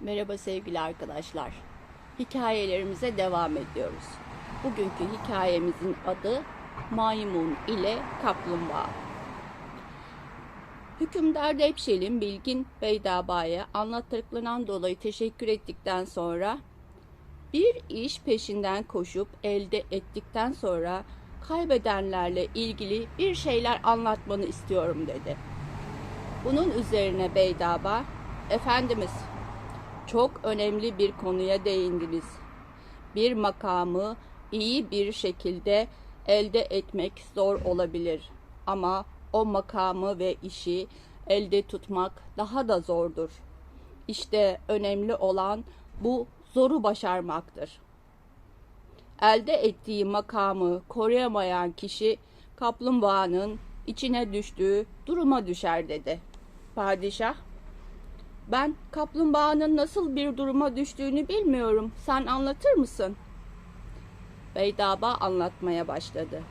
Merhaba sevgili arkadaşlar. Hikayelerimize devam ediyoruz. Bugünkü hikayemizin adı Maymun ile Kaplumbağa. Hükümdar Depşel'in Bilgin Beydaba'ya anlattıklarından dolayı teşekkür ettikten sonra bir iş peşinden koşup elde ettikten sonra kaybedenlerle ilgili bir şeyler anlatmanı istiyorum dedi. Bunun üzerine Beydaba, Efendimiz çok önemli bir konuya değindiniz. Bir makamı iyi bir şekilde elde etmek zor olabilir ama o makamı ve işi elde tutmak daha da zordur. İşte önemli olan bu zoru başarmaktır. Elde ettiği makamı koruyamayan kişi kaplumbağanın içine düştüğü duruma düşer dedi. Padişah ben kaplumbağanın nasıl bir duruma düştüğünü bilmiyorum. Sen anlatır mısın? Beydaba anlatmaya başladı.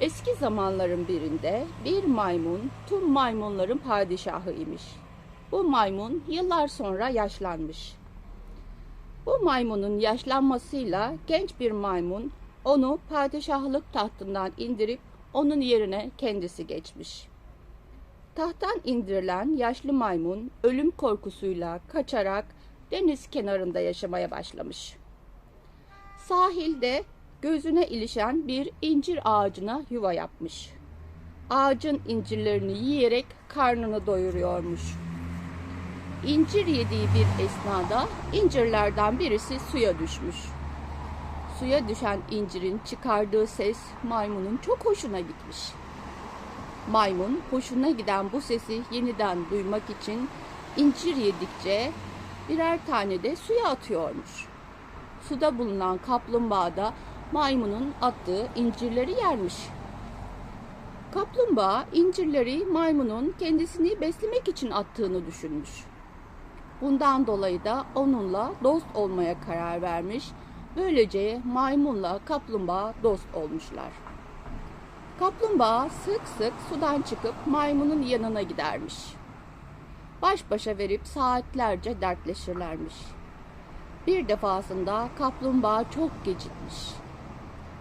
Eski zamanların birinde bir maymun tüm maymunların padişahı imiş. Bu maymun yıllar sonra yaşlanmış. Bu maymunun yaşlanmasıyla genç bir maymun onu padişahlık tahtından indirip onun yerine kendisi geçmiş. Tahttan indirilen yaşlı maymun ölüm korkusuyla kaçarak deniz kenarında yaşamaya başlamış. Sahilde gözüne ilişen bir incir ağacına yuva yapmış. Ağacın incirlerini yiyerek karnını doyuruyormuş. İncir yediği bir esnada incirlerden birisi suya düşmüş. Suya düşen incirin çıkardığı ses maymunun çok hoşuna gitmiş. Maymun hoşuna giden bu sesi yeniden duymak için incir yedikçe birer tane de suya atıyormuş. Suda bulunan kaplumbağa da maymunun attığı incirleri yermiş. Kaplumbağa incirleri maymunun kendisini beslemek için attığını düşünmüş. Bundan dolayı da onunla dost olmaya karar vermiş. Böylece maymunla kaplumbağa dost olmuşlar. Kaplumbağa sık sık sudan çıkıp maymunun yanına gidermiş. Baş başa verip saatlerce dertleşirlermiş. Bir defasında kaplumbağa çok gecikmiş.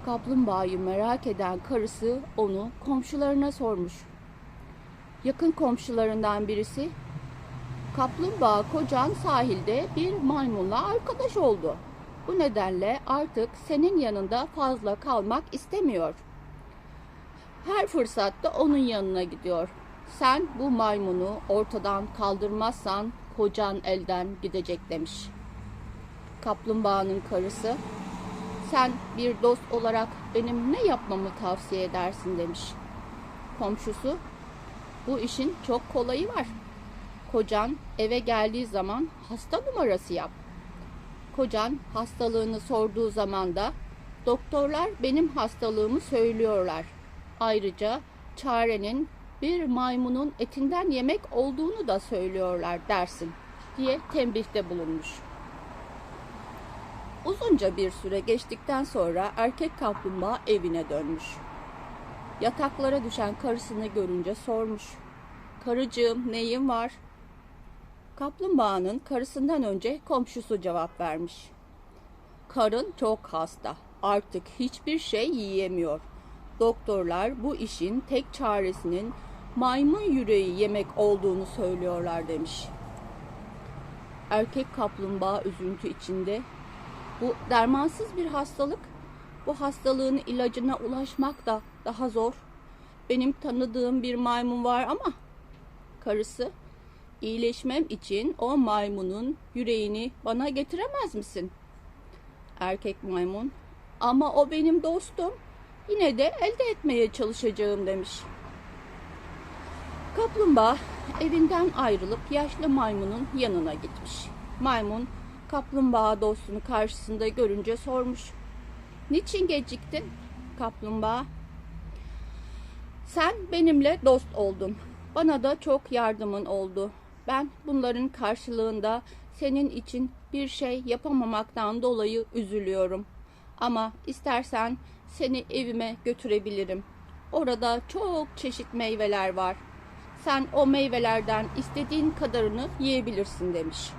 Kaplumbağayı merak eden karısı onu komşularına sormuş. Yakın komşularından birisi, kaplumbağa kocan sahilde bir maymunla arkadaş oldu. Bu nedenle artık senin yanında fazla kalmak istemiyor.'' Her fırsatta onun yanına gidiyor. Sen bu maymunu ortadan kaldırmazsan kocan elden gidecek demiş. Kaplumbağanın karısı sen bir dost olarak benim ne yapmamı tavsiye edersin demiş. Komşusu bu işin çok kolayı var. Kocan eve geldiği zaman hasta numarası yap. Kocan hastalığını sorduğu zaman da doktorlar benim hastalığımı söylüyorlar. Ayrıca çarenin bir maymunun etinden yemek olduğunu da söylüyorlar dersin diye tembihte bulunmuş. Uzunca bir süre geçtikten sonra erkek kaplumbağa evine dönmüş. Yataklara düşen karısını görünce sormuş. Karıcığım neyin var? Kaplumbağanın karısından önce komşusu cevap vermiş. Karın çok hasta. Artık hiçbir şey yiyemiyor. Doktorlar bu işin tek çaresinin maymun yüreği yemek olduğunu söylüyorlar demiş. Erkek kaplumbağa üzüntü içinde bu dermansız bir hastalık. Bu hastalığın ilacına ulaşmak da daha zor. Benim tanıdığım bir maymun var ama karısı iyileşmem için o maymunun yüreğini bana getiremez misin? Erkek maymun ama o benim dostum yine de elde etmeye çalışacağım demiş. Kaplumbağa evinden ayrılıp yaşlı maymunun yanına gitmiş. Maymun kaplumbağa dostunu karşısında görünce sormuş. Niçin geciktin? Kaplumbağa sen benimle dost oldun. Bana da çok yardımın oldu. Ben bunların karşılığında senin için bir şey yapamamaktan dolayı üzülüyorum. Ama istersen seni evime götürebilirim. Orada çok çeşit meyveler var. Sen o meyvelerden istediğin kadarını yiyebilirsin demiş.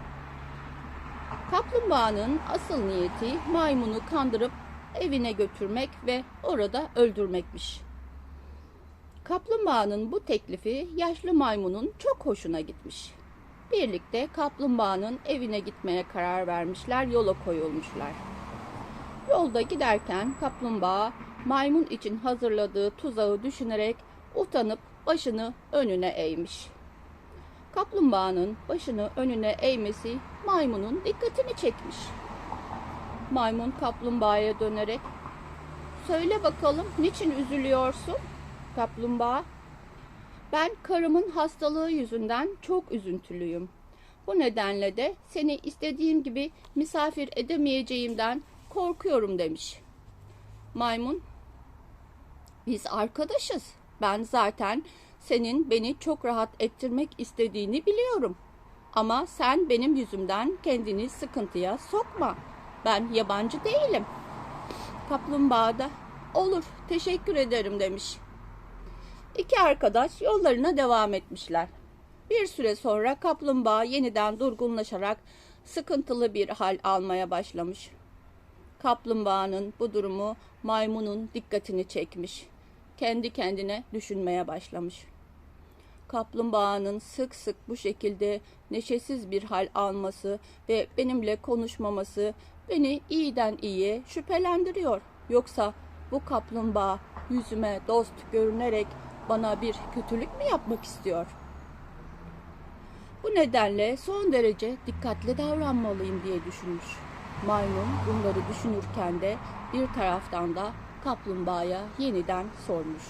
Kaplumbağanın asıl niyeti maymunu kandırıp evine götürmek ve orada öldürmekmiş. Kaplumbağanın bu teklifi yaşlı maymunun çok hoşuna gitmiş. Birlikte kaplumbağanın evine gitmeye karar vermişler, yola koyulmuşlar. Yolda giderken kaplumbağa maymun için hazırladığı tuzağı düşünerek utanıp başını önüne eğmiş. Kaplumbağanın başını önüne eğmesi maymunun dikkatini çekmiş. Maymun kaplumbağaya dönerek "Söyle bakalım niçin üzülüyorsun?" Kaplumbağa "Ben karımın hastalığı yüzünden çok üzüntülüyüm. Bu nedenle de seni istediğim gibi misafir edemeyeceğimden korkuyorum." demiş. Maymun "Biz arkadaşız. Ben zaten senin beni çok rahat ettirmek istediğini biliyorum. Ama sen benim yüzümden kendini sıkıntıya sokma. Ben yabancı değilim. Kaplumbağa da olur teşekkür ederim demiş. İki arkadaş yollarına devam etmişler. Bir süre sonra kaplumbağa yeniden durgunlaşarak sıkıntılı bir hal almaya başlamış. Kaplumbağanın bu durumu maymunun dikkatini çekmiş. Kendi kendine düşünmeye başlamış. Kaplumbağanın sık sık bu şekilde neşesiz bir hal alması ve benimle konuşmaması beni iyiden iyiye şüphelendiriyor. Yoksa bu kaplumbağa yüzüme dost görünerek bana bir kötülük mü yapmak istiyor? Bu nedenle son derece dikkatli davranmalıyım diye düşünmüş. Maymun bunları düşünürken de bir taraftan da kaplumbağaya yeniden sormuş.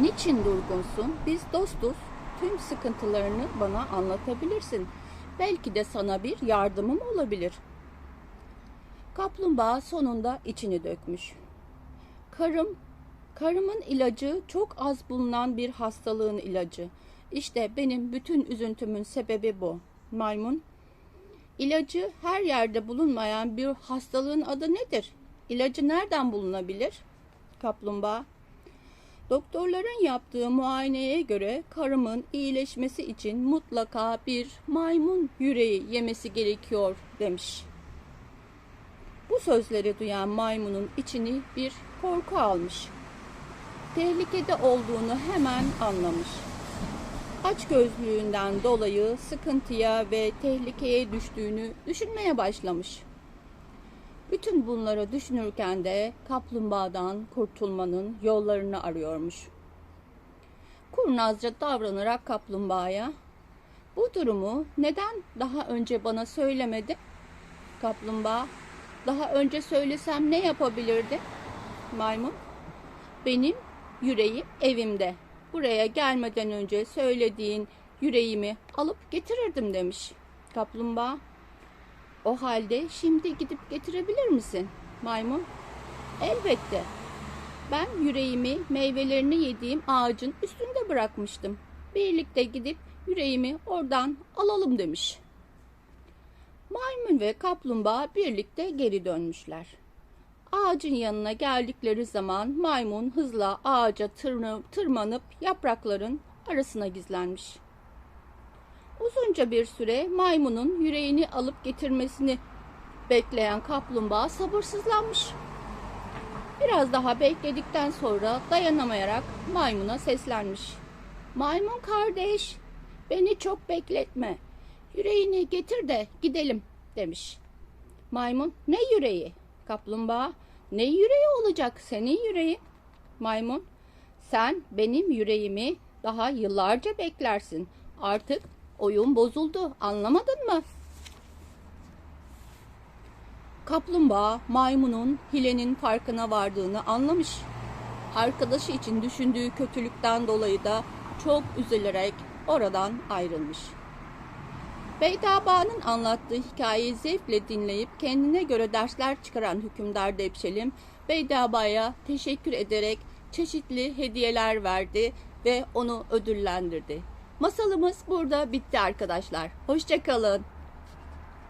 Niçin durgunsun? Biz dostuz. Tüm sıkıntılarını bana anlatabilirsin. Belki de sana bir yardımım olabilir. Kaplumbağa sonunda içini dökmüş. Karım, karımın ilacı çok az bulunan bir hastalığın ilacı. İşte benim bütün üzüntümün sebebi bu. Maymun, ilacı her yerde bulunmayan bir hastalığın adı nedir? İlacı nereden bulunabilir? Kaplumbağa, Doktorların yaptığı muayeneye göre karımın iyileşmesi için mutlaka bir maymun yüreği yemesi gerekiyor demiş. Bu sözleri duyan maymunun içini bir korku almış. Tehlikede olduğunu hemen anlamış. Aç gözlüğünden dolayı sıkıntıya ve tehlikeye düştüğünü düşünmeye başlamış. Bütün bunları düşünürken de kaplumbağadan kurtulmanın yollarını arıyormuş. Kurnazca davranarak kaplumbağaya bu durumu neden daha önce bana söylemedi? Kaplumbağa daha önce söylesem ne yapabilirdi? Maymun benim yüreğim evimde. Buraya gelmeden önce söylediğin yüreğimi alıp getirirdim demiş. Kaplumbağa o halde şimdi gidip getirebilir misin? Maymun. Elbette. Ben yüreğimi meyvelerini yediğim ağacın üstünde bırakmıştım. Birlikte gidip yüreğimi oradan alalım demiş. Maymun ve kaplumbağa birlikte geri dönmüşler. Ağacın yanına geldikleri zaman maymun hızla ağaca tırmanıp yaprakların arasına gizlenmiş. Uzunca bir süre maymunun yüreğini alıp getirmesini bekleyen kaplumbağa sabırsızlanmış. Biraz daha bekledikten sonra dayanamayarak maymuna seslenmiş. Maymun kardeş, beni çok bekletme. Yüreğini getir de gidelim demiş. Maymun, ne yüreği? Kaplumbağa, ne yüreği olacak senin yüreği? Maymun, sen benim yüreğimi daha yıllarca beklersin. Artık Oyun bozuldu. Anlamadın mı? Kaplumbağa maymunun hilenin farkına vardığını anlamış. Arkadaşı için düşündüğü kötülükten dolayı da çok üzülerek oradan ayrılmış. Beydaba'nın anlattığı hikayeyi zevkle dinleyip kendine göre dersler çıkaran hükümdar Depşelim, Beydaba'ya teşekkür ederek çeşitli hediyeler verdi ve onu ödüllendirdi. Masalımız burada bitti arkadaşlar. Hoşçakalın.